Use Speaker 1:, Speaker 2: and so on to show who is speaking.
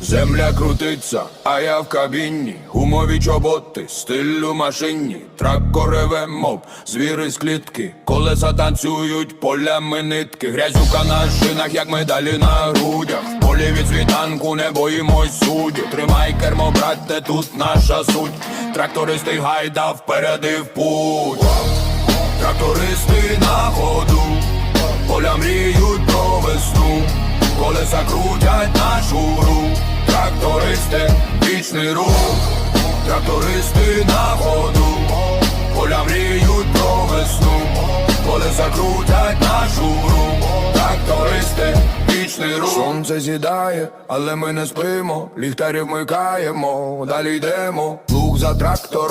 Speaker 1: Земля крутиться, а я в кабіні, гумові чоботи, стилю машині, трактор реве, мов звіри з клітки, колеса танцюють, полями нитки, грязюка на шинах, як медалі на грудях. В Полі від світанку не боїмось суддів. Тримай кермо, брате, тут наша суть. Трактористи гайда вперед і в путь. Трактористи на ходу, поля мріють про весну, колеса крутять гру, трактористи, вічний рух, трактористи на ходу, поля мріють про весну, поле закрутять нашу руку, трактористи, вічний рух. Сонце зідає, але ми не спимо, ліхтарі вмикаємо, далі йдемо, лук за трактором.